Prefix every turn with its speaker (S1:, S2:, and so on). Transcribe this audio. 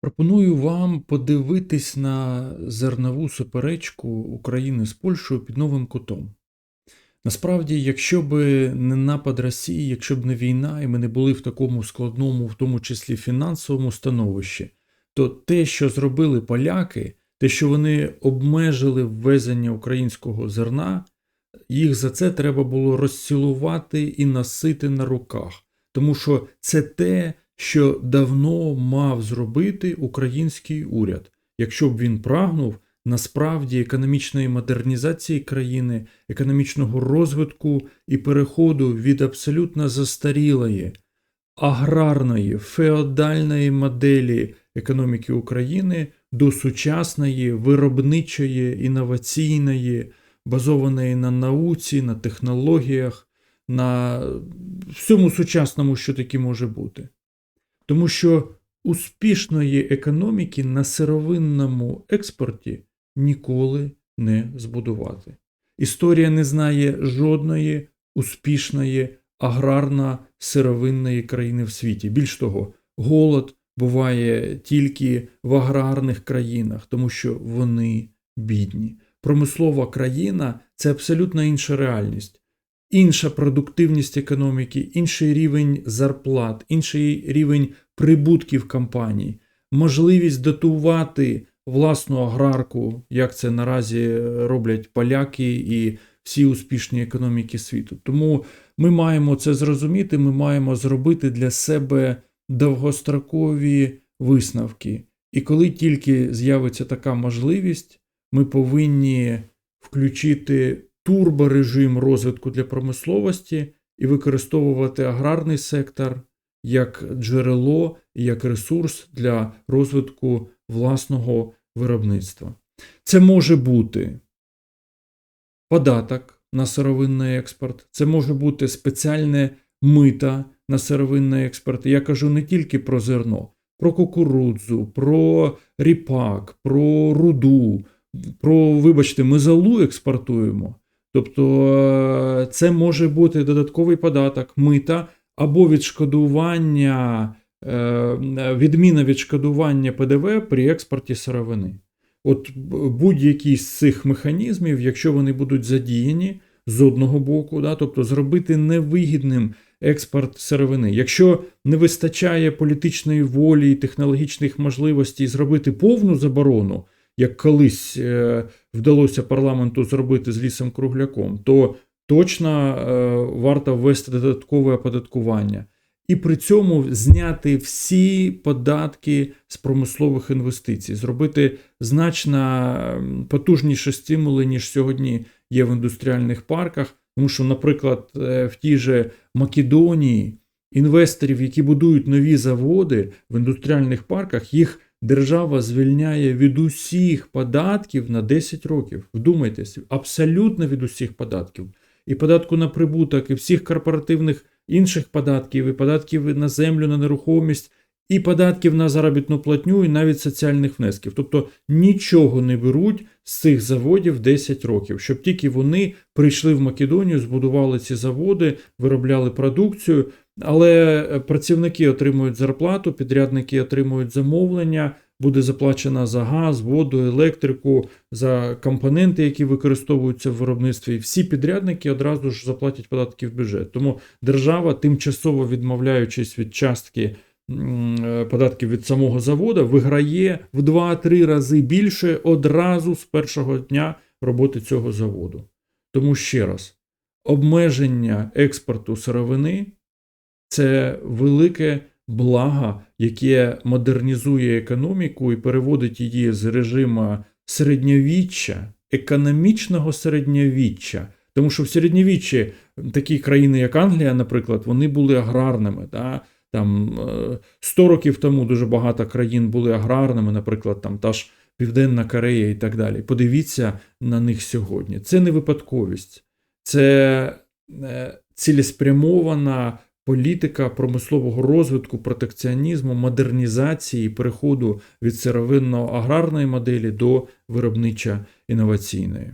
S1: Пропоную вам подивитись на зернову суперечку України з Польщею під новим кутом. Насправді, якщо б не напад Росії, якщо б не війна, і ми не були в такому складному, в тому числі фінансовому становищі, то те, що зробили поляки, те, що вони обмежили ввезення українського зерна, їх за це треба було розцілувати і носити на руках. Тому що це те, що давно мав зробити український уряд, якщо б він прагнув насправді економічної модернізації країни, економічного розвитку і переходу від абсолютно застарілої аграрної феодальної моделі економіки України до сучасної виробничої інноваційної, базованої на науці, на технологіях, на всьому сучасному, що таке може бути. Тому що успішної економіки на сировинному експорті ніколи не збудувати. Історія не знає жодної успішної аграрно-сировинної країни в світі. Більш того, голод буває тільки в аграрних країнах, тому що вони бідні. Промислова країна це абсолютно інша реальність. Інша продуктивність економіки, інший рівень зарплат, інший рівень прибутків компаній, можливість дотувати власну аграрку, як це наразі роблять поляки і всі успішні економіки світу. Тому ми маємо це зрозуміти, ми маємо зробити для себе довгострокові висновки. І коли тільки з'явиться така можливість, ми повинні включити турборежим розвитку для промисловості і використовувати аграрний сектор як джерело і як ресурс для розвитку власного виробництва. Це може бути податок на сировинний експорт, це може бути спеціальне мита на сировинний експорт. Я кажу не тільки про зерно, про кукурудзу, про ріпак, про руду, про, вибачте, ми залу експортуємо. Тобто це може бути додатковий податок, мита або відшкодування, відміна відшкодування ПДВ при експорті сировини. От будь-який з цих механізмів, якщо вони будуть задіяні з одного боку, да, тобто зробити невигідним експорт сировини. Якщо не вистачає політичної волі і технологічних можливостей зробити повну заборону, як колись е, вдалося парламенту зробити з лісом кругляком, то точно е, варто ввести додаткове оподаткування. І при цьому зняти всі податки з промислових інвестицій, зробити значно потужніші стимули, ніж сьогодні є в індустріальних парках. Тому що, наприклад, е, в тій же Македонії інвесторів, які будують нові заводи в індустріальних парках, їх держава звільняє від усіх податків на 10 років. Вдумайтесь, абсолютно від усіх податків. І податку на прибуток, і всіх корпоративних інших податків, і податків на землю, на нерухомість, і податків на заробітну платню, і навіть соціальних внесків. Тобто нічого не беруть з цих заводів 10 років, щоб тільки вони прийшли в Македонію, збудували ці заводи, виробляли продукцію. Але працівники отримують зарплату, підрядники отримують замовлення, буде заплачена за газ, воду, електрику, за компоненти, які використовуються в виробництві. Всі підрядники одразу ж заплатять податки в бюджет. Тому держава, тимчасово відмовляючись від частки податків від самого заводу, виграє в 2-3 рази більше одразу з першого дня роботи цього заводу. Тому ще раз, обмеження експорту сировини це велике благо, яке модернізує економіку і переводить її з режиму середньовіччя, економічного середньовіччя. Тому що в середньовіччі такі країни, як Англія, наприклад, вони були аграрними. Да? Там 100 років тому дуже багато країн були аграрними, наприклад, там та ж Південна Корея і так далі. Подивіться на них сьогодні. Це не випадковість, це цілеспрямована політика промислового розвитку, протекціонізму, модернізації, переходу від сировинно-аграрної моделі до виробничо-інноваційної.